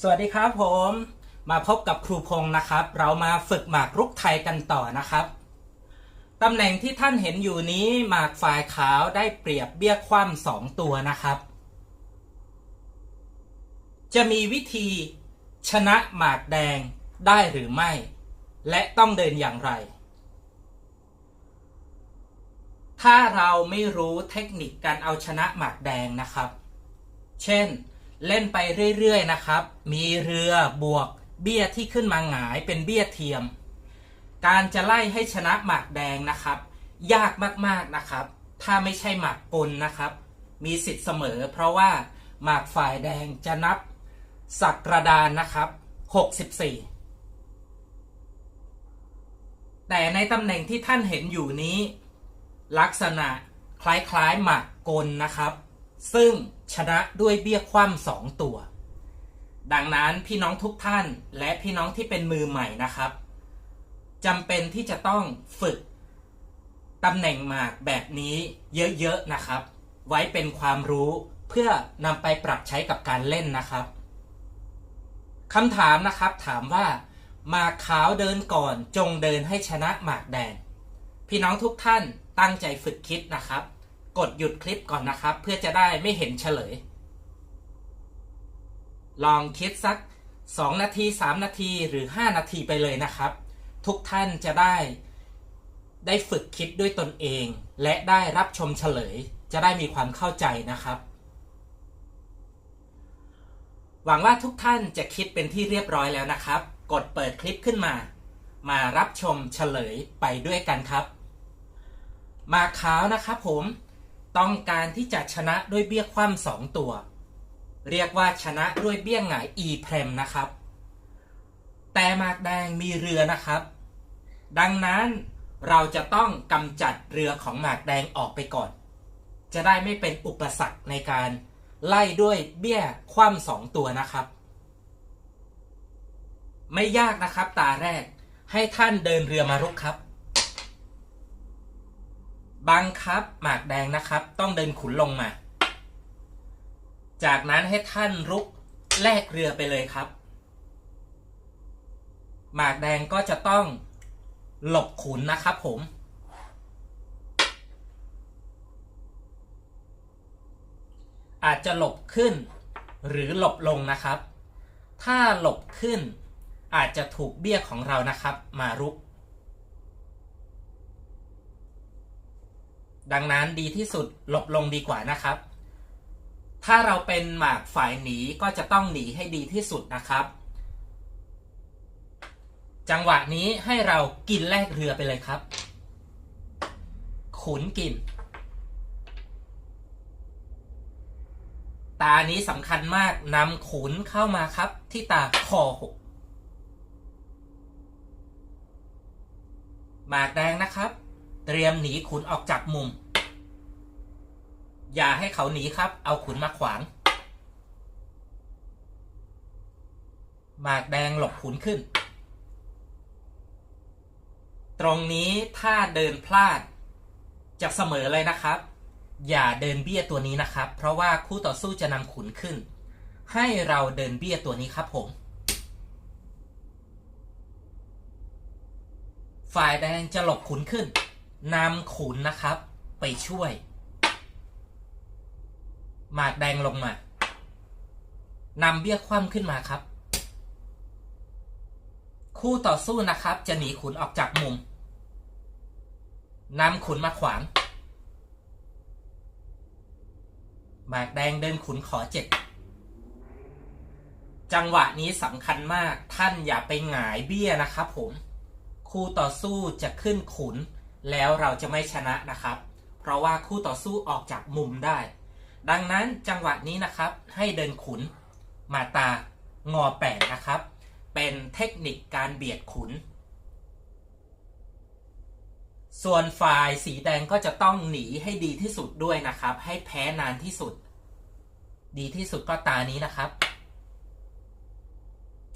สวัสดีครับผมมาพบกับครูพงศ์นะครับ เรามาฝึกหมากรุกไทยกันต่อนะครับตำแหน่งที่ท่านเห็นอยู่นี้หมากฝ่ายขาวได้เปรียบเบี้ยคว่ำสองตัวนะครับ จะมีวิธีชนะหมากแดงได้หรือไม่ และต้องเดินอย่างไร ถ้าเราไม่รู้เทคนิคการเอาชนะหมากแดงนะครับ เช่น เล่นไปเรื่อยๆนะครับ มีเรือบวกเบี้ยที่ขึ้นมาหงายเป็นเบี้ยเทียม การจะไล่ให้ชนะหมากแดงนะครับ ยากมากๆนะครับ ถ้าไม่ใช่หมากปนนะครับ มีสิทธิ์เสมอ เพราะว่าหมากฝ่ายแดงจะนับสักกระดานนะครับ 64 แต่ในตำแหน่งที่ท่านเห็นอยู่นี้ ลักษณะคล้ายๆหมากกลนะครับ ซึ่งชนะด้วยเบี้ยคว่ำสองตัว ดังนั้นพี่น้องทุกท่านและพี่น้องที่เป็นมือใหม่นะครับจำเป็นที่จะต้องฝึกตำแหน่งหมากแบบนี้เยอะๆนะครับ ไว้เป็นความรู้เพื่อนำไปปรับใช้กับการเล่นนะครับคำถามนะครับถามว่าหมากขาวเดินก่อนจงเดินให้ชนะหมากแดง พี่น้องทุกท่านตั้งใจฝึกคิดนะครับ กดหยุดคลิปก่อนนะครับ เพื่อจะได้ไม่เห็นเฉลย ลองคิดสัก 2 นาที 3 นาทีหรือ 5 นาทีไปเลยนะครับ ทุกท่านจะได้ได้ฝึกคิดด้วยตนเอง และได้รับชมเฉลย จะได้มีความเข้าใจนะครับ หวังว่าทุกท่านจะคิดเป็นที่เรียบร้อยแล้วนะครับ กดเปิดคลิปขึ้นมา มารับชมเฉลยไปด้วยกันครับ มาขาวนะครับผม ต้องการที่จะชนะด้วยเบี้ยคว่ำสองตัว เรียกว่าชนะด้วยเบี้ยหงาย e เพรมนะครับ แต่หมากแดงมีเรือนะครับ ดังนั้นเราจะต้องกำจัดเรือของหมากแดงออกไปก่อน จะได้ไม่เป็นอุปสรรคในการไล่ด้วยเบี้ยคว่ำสองตัวนะครับ ไม่ยากนะครับตาแรกให้ท่านเดินเรือมารุกครับ บังคับหมากแดงนะครับ ต้องเดินขุนลงมา จากนั้นให้ท่านรุกแลกเรือไปเลยครับ หมากแดงก็จะต้องหลบขุนนะครับผม อาจจะหลบขึ้น หรือหลบลงนะครับ ถ้าหลบขึ้นอาจจะถูกเบี้ยของเรานะครับ มารุก ดังนั้นดีที่สุดหลบลงดีกว่านะครับ ถ้าเราเป็นหมากฝ่ายหนีก็จะต้องหนีให้ดีที่สุดนะครับ จังหวะนี้ให้เรากินแลกเรือไปเลยครับ ขุนกิน ตานี้สำคัญมากนำขุนเข้ามาครับ ที่ตาคอหกหมากแดงนะครับ เตรียมหนีขุนออกจากมุม อย่าให้เขาหนีครับ เอาขุนมาขวาง หมากแดงหลบขุนขึ้น ตรงนี้ถ้าเดินพลาด จะเสมอเลยนะครับ อย่าเดินเบี้ยตัวนี้นะครับ เพราะว่าคู่ต่อสู้จะนำขุนขึ้น ให้เราเดินเบี้ยตัวนี้ครับผมฝ่ายแดงจะหลบขุนขึ้น นำขุนนะครับ ไปช่วย หมากแดงลงมานำเบี้ยคว่ำขึ้นมาครับ คู่ต่อสู้นะครับ จะหนีขุนออกจากมุมนำขุนมาขวาง หมากแดงเดินขุนขอเจ็ดจังหวะนี้สำคัญมากท่านอย่าไปหงายเบี้ยนะครับผม คู่ต่อสู้จะขึ้นขุน แล้วเราจะไม่ชนะนะครับ เพราะว่าคู่ต่อสู้ออกจากมุมได้ ดังนั้นจังหวะนี้นะครับให้เดินขุนมาตางอแปดนะครับ เป็นเทคนิคการเบียดขุน ส่วนฝ่ายสีแดงก็จะต้องหนีให้ดีที่สุดด้วยนะครับ ให้แพ้นานที่สุด ดีที่สุดก็ตานี้นะครับ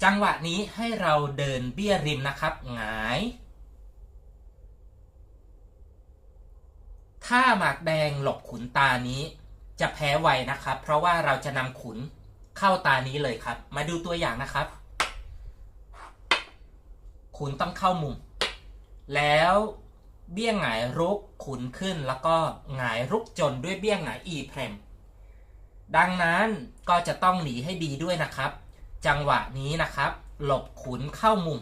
จังหวะนี้ให้เราเดินเบี้ยริมนะครับ หงาย ถ้าหมากแดงหลบขุนตานี้ จะแพ้ไวนะครับ เพราะว่าเราจะนำขุนเข้าตานี้เลยครับ มาดูตัวอย่างนะครับ ขุนต้องเข้ามุม แล้วเบี้ยหงายรุกขุนขึ้นแล้วก็หงายรุกจนด้วยเบี้ยหงายอีเพรมดังนั้นก็จะต้องหนีให้ดีด้วยนะครับ จังหวะนี้นะครับ หลบขุนเข้ามุม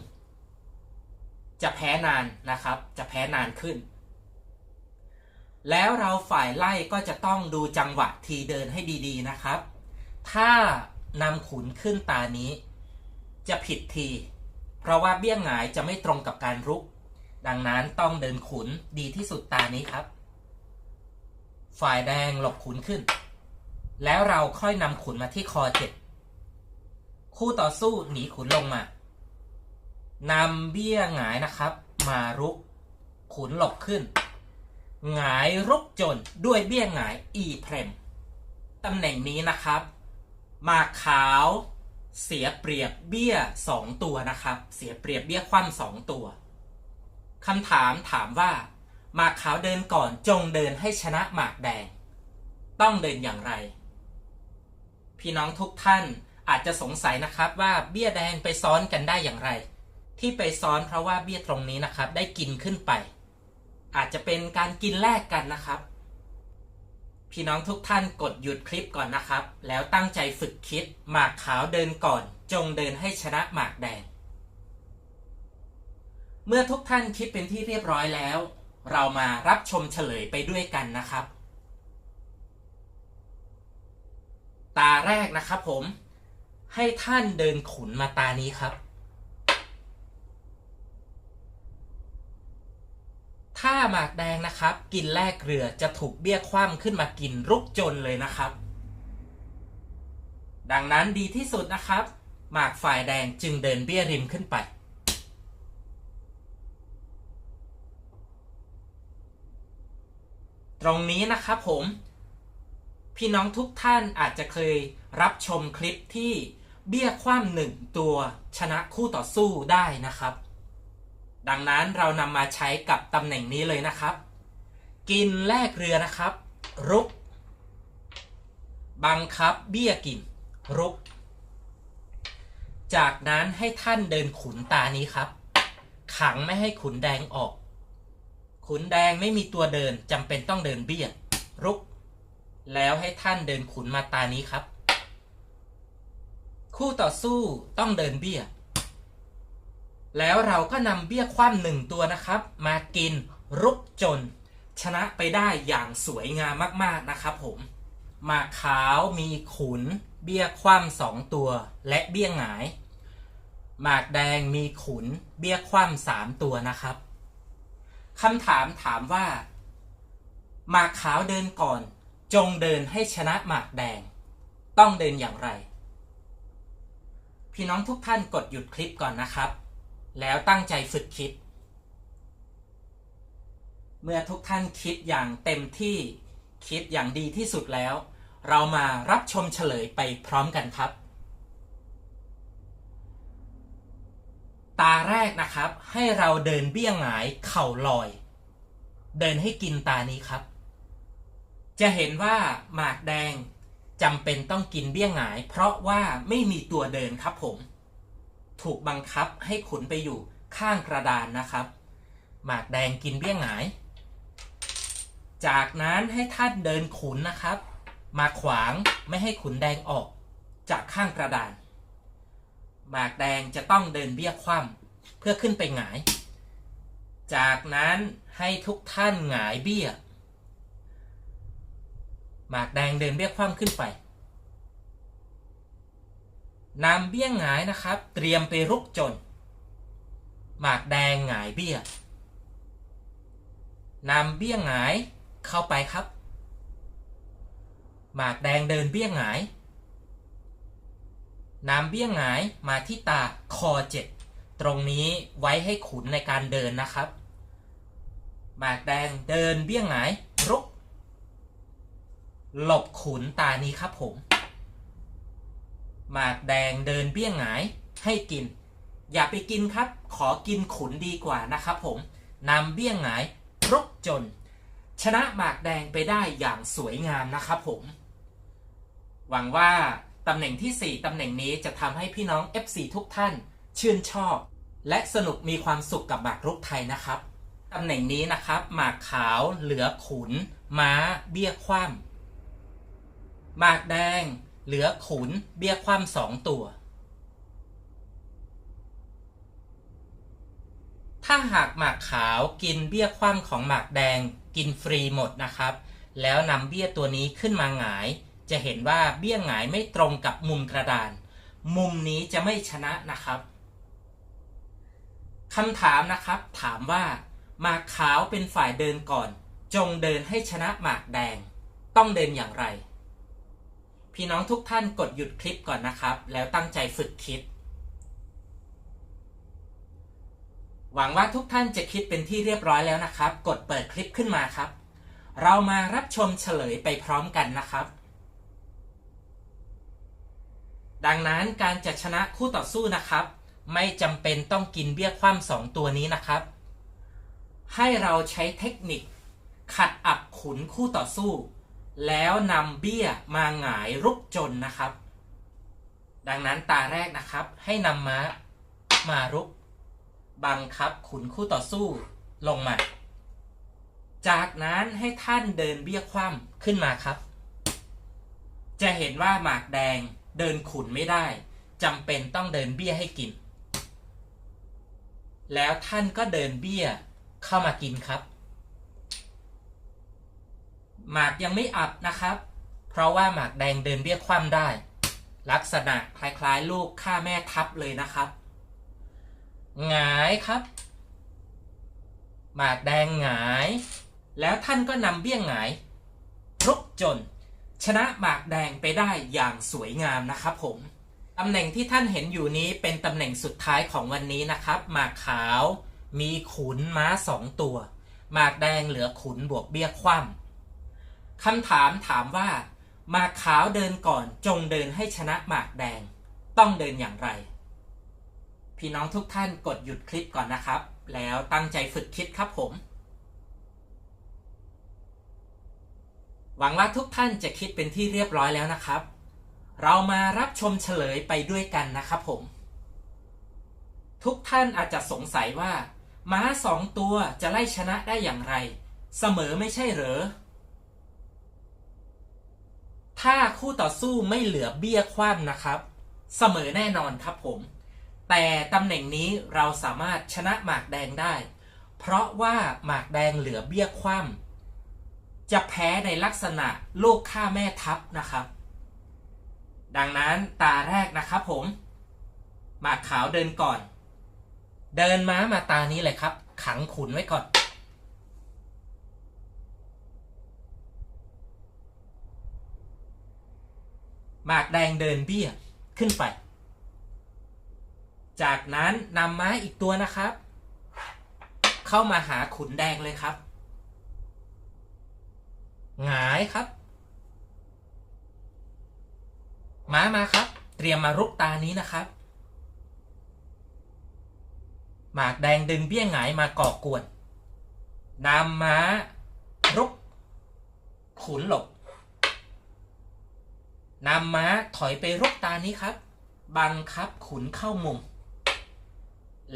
จะแพ้นานนะครับ จะแพ้นานขึ้น แล้วเราฝ่ายไล่ก็จะต้องดูจังหวะทีเดินให้ดีๆนะครับ ถ้านำขุนขึ้นตานี้ จะผิดที เพราะว่าเบี้ยงหงายจะไม่ตรงกับการรุก ดังนั้นต้องเดินขุนดีที่สุดตานี้ครับ ฝ่ายแดงหลบขุนขึ้น แล้วเราค่อยนำขุนมาที่คอเจ็ดคู่ต่อสู้หนีขุนลงมานำเบี้ยหงายนะครับ มารุก ขุนหลบขึ้น หงายรุกจนด้วยเบี้ยหงายอีเพรมตำแหน่งนี้นะครับ มาขาวเสียเปรียบเบี้ยสองตัวนะครับ เสียเปรียบเบี้ยคว่ำสองตัวคำถามถามว่าหมากขาวเดินก่อนจงเดินให้ชนะหมากแดง ต้องเดินอย่างไร พี่น้องทุกท่านอาจจะสงสัยนะครับว่าเบี้ยแดงไปซ้อนกันได้อย่างไร ที่ไปซ้อนเพราะว่าเบี้ยตรงนี้นะครับ ได้กินขึ้นไป อาจจะเป็นการกินแลกกันนะครับ พี่น้องทุกท่านกดหยุดคลิปก่อนนะครับ แล้วตั้งใจฝึกคิด หมากขาวเดินก่อน จงเดินให้ชนะหมากแดง เมื่อทุกท่านคิดเป็นที่เรียบร้อยแล้ว เรามารับชมเฉลยไปด้วยกันนะครับ ตาแรกนะครับผม ให้ท่านเดินขุนมาตานี้ครับ ถ้า หมากแดงนะครับ กินแลกเรือจะถูกเบี้ยคว่ำขึ้นมากินรุกจนเลยนะครับ ดังนั้นดีที่สุดนะครับ หมากฝ่ายแดงจึงเดินเบี้ยริมขึ้นไป ตรงนี้นะครับผม พี่น้องทุกท่านอาจจะเคยรับชมคลิปที่เบี้ยคว่ำหนึ่งตัวชนะคู่ต่อสู้ได้นะครับ ดังนั้นเรานำมาใช้กับตำแหน่งนี้เลยนะครับ กินแลกเรือนะครับ รุก บังคับเบี้ยกิน รุก จากนั้นให้ท่านเดินขุนตานี้ครับ ขังไม่ให้ขุนแดงออก ขุนแดงไม่มีตัวเดินจำเป็นต้องเดินเบี้ย รุก แล้วให้ท่านเดินขุนมาตานี้ครับ คู่ต่อสู้ต้องเดินเบี้ย แล้วเราก็นำเบี้ยคว่ำหนึ่งตัวนะครับ มากินรุกจน ชนะไปได้อย่างสวยงามมากๆนะครับผมหมากขาวมีขุน เบี้ยคว่ำสองตัว และเบี้ยหงายหมากแดงมีขุน เบี้ยคว่ำสามตัวนะครับคำถามถามว่า หมากขาวเดินก่อน จงเดินให้ชนะหมากแดง ต้องเดินอย่างไร พี่น้องทุกท่านกดหยุดคลิปก่อนนะครับ แล้วตั้งใจฝึกคิด เมื่อทุกท่านคิดอย่างเต็มที่คิดอย่างดีที่สุดแล้ว เรามารับชมเฉลยไปพร้อมกันครับ ตาแรกนะครับ ให้เราเดินเบี้ยงหงายเข่าลอย เดินให้กินตานี้ครับ จะเห็นว่าหมากแดงจำเป็นต้องกินเบี้ยงหงาย เพราะว่าไม่มีตัวเดินครับผม ถูกบังคับให้ขุนไปอยู่ข้างกระดานนะครับ หมากแดงกินเบี้ยหงาย จากนั้นให้ท่านเดินขุนนะครับ มาขวางไม่ให้ขุนแดงออกจากข้างกระดาน หมากแดงจะต้องเดินเบี้ยคว่ำเพื่อขึ้นไปหงาย จากนั้นให้ทุกท่านหงายเบี้ย หมากแดงเดินเบี้ยคว่ำขึ้นไป นำเบี้ยหงายนะครับ เตรียมไปรุกจน หมากแดงหงายเบี้ยนำเบี้ยหงายเข้าไปครับ หมากแดงเดินเบี้ยหงายนำเบี้ยหงายมาที่ตาคอเจ็ดตรงนี้ไว้ให้ขุนในการเดินนะครับ หมากแดงเดินเบี้ยหงายรุก หลบขุนตานี้ครับผม หมากแดงเดินเบี้ยงหงายให้กิน อย่าไปกินครับ ขอกินขุนดีกว่านะครับผมนำเบี้ยงหงายรุกจน ชนะหมากแดงไปได้อย่างสวยงามนะครับผม หวังว่าตำแหน่งที่ 4ตำแหน่งนี้จะทำให้พี่น้อง FC ทุกท่าน ชื่นชอบ และสนุกมีความสุขกับหมากรุกไทยนะครับตำแหน่งนี้นะครับ หมากขาวเหลือขุน ม้า เบี้ยคว่ำหมากแดง เหลือขุนเบี้ยคว่ำสองตัว ถ้าหากหมากขาวกินเบี้ยคว่ำของหมากแดงกินฟรีหมดนะครับ แล้วนำเบี้ยตัวนี้ขึ้นมาหงาย จะเห็นว่าเบี้ยหงายไม่ตรงกับมุมกระดาน มุมนี้จะไม่ชนะนะครับคำถามนะครับ ถามว่า หมากขาวเป็นฝ่ายเดินก่อน จงเดินให้ชนะหมากแดง ต้องเดินอย่างไร พี่น้องทุกท่านกดหยุดคลิปก่อนนะครับ แล้วตั้งใจฝึกคิด หวังว่าทุกท่านจะคิดเป็นที่เรียบร้อยแล้วนะครับ กดเปิดคลิปขึ้นมาครับ เรามารับชมเฉลยไปพร้อมกันนะครับ ดังนั้นการจะชนะคู่ต่อสู้นะครับ ไม่จำเป็นต้องกินเบี้ยคว่ำสองตัวนี้นะครับ ให้เราใช้เทคนิคขัดอับขุนคู่ต่อสู้ แล้วนำเบี้ยมาหงายรุกจนนะครับ ดังนั้นตาแรกนะครับ ให้นำม้ามารุก บังคับขุนคู่ต่อสู้ลงมา จากนั้นให้ท่านเดินเบี้ยคว่ำขึ้นมาครับ จะเห็นว่าหมากแดงเดินขุนไม่ได้จำเป็นต้องเดินเบี้ยให้กิน แล้วท่านก็เดินเบี้ยเข้ามากินครับ หมากยังไม่อับนะครับ เพราะว่าหมากแดงเดินเบี้ยคว่ำได้ ลักษณะคล้ายๆ ลูกฆ่าแม่ทับเลยนะครับหงายครับ หมากแดงหงาย แล้วท่านก็นำเบี้ยหงายรุกจน ชนะหมากแดงไปได้อย่างสวยงามนะครับผมตำแหน่งที่ท่านเห็นอยู่นี้เป็นตำแหน่งสุดท้ายของวันนี้นะครับ หมากขาวมีขุนม้าสองตัว หมากแดงเหลือขุนบวกเบี้ยคว่ำ คำถามถามว่า หมากขาวเดินก่อนจงเดินให้ชนะหมากแดง ต้องเดินอย่างไร พี่น้องทุกท่านกดหยุดคลิปก่อนนะครับ แล้วตั้งใจฝึกคิดครับผม หวังว่าทุกท่านจะคิดเป็นที่เรียบร้อยแล้วนะครับ เรามารับชมเฉลยไปด้วยกันนะครับผม ทุกท่านอาจจะสงสัยว่า ม้าสองตัวจะไล่ชนะได้อย่างไร เสมอไม่ใช่เหรอ ถ้าคู่ต่อสู้ไม่เหลือเบี้ยคว่ำนะครับ เสมอแน่นอนครับผม แต่ตำแหน่งนี้เราสามารถชนะหมากแดงได้ เพราะว่าหมากแดงเหลือเบี้ยคว่ำจะแพ้ในลักษณะลูกฆ่าแม่ทัพนะครับ ดังนั้นตาแรกนะครับผม หมากขาวเดินก่อน เดินม้ามาตานี้เลยครับ ขังขุนไว้ก่อน หมากแดงเดินเบี้ยขึ้นไป จากนั้นนำม้าอีกตัวนะครับ เข้ามาหาขุนแดงเลยครับ หงายครับ ม้ามาครับ เตรียมมารุกตานี้นะครับ หมากแดงดึงเบี้ยหงายมาก่อกวนนำม้ารุกขุนหลบ นำม้าถอยไปรุกตานี้ครับ บังคับขุนเข้ามุม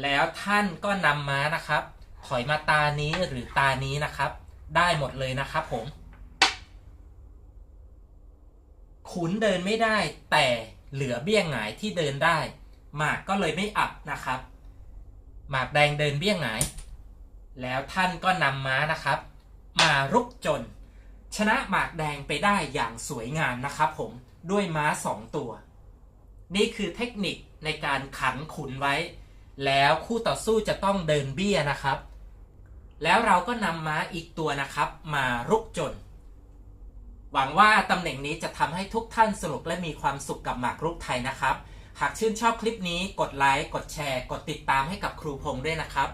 แล้วท่านก็นำม้านะครับ ถอยมาตานี้หรือตานี้นะครับ ได้หมดเลยนะครับผม ขุนเดินไม่ได้แต่เหลือเบี้ยงหงายที่เดินได้ หมากก็เลยไม่อับนะครับ หมากแดงเดินเบี้ยงหงาย แล้วท่านก็นำม้านะครับ มารุกจน ชนะหมากแดงไปได้อย่างสวยงามนะครับผม ด้วยม้าสองตัว นี่คือเทคนิคในการขังขุนไว้ แล้วคู่ต่อสู้จะต้องเดินเบี้ยนะครับ แล้วเราก็นำม้าอีกตัวนะครับ มารุกจน หวังว่าตำแหน่งนี้จะทำให้ทุกท่านสนุกและมีความสุขกับหมากรุกไทยนะครับ หากชื่นชอบคลิปนี้กดไลค์กดแชร์ กดติดตามให้กับครูพงษ์ด้วยนะครับ